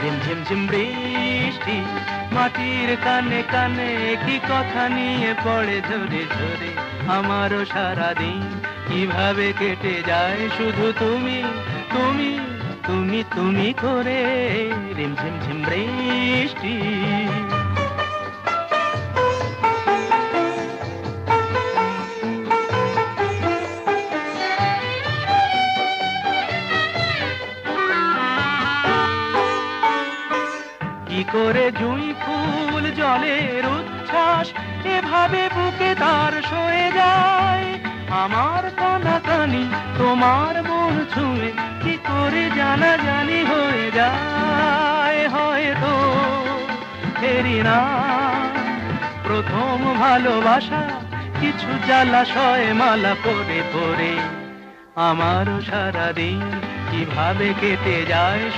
ঝিম ঝিম ঝিম বৃষ্টি, মাটির কানে কানে কি কথা নিয়ে পড়ে ধরে ধরে আমারও সারাদিন কীভাবে কেটে যায় শুধু তুমি তুমি তুমি তুমি করে? রিমঝিম ঝিম বৃষ্টি কি করে জুই ফুল জলের উচ্ছ্বাস এভাবে বুকে তার সয়ে যায়? আমার কানা কানি তোমার মন ছুঁয়ে কি করে জানা জানি হয়ে যায়? হয়তো ফেরি না। প্রথম ভালোবাসা কিছু জ্বালাশয় মালা পরে পরে। আমারও সারাদিন কীভাবে কেটে যায়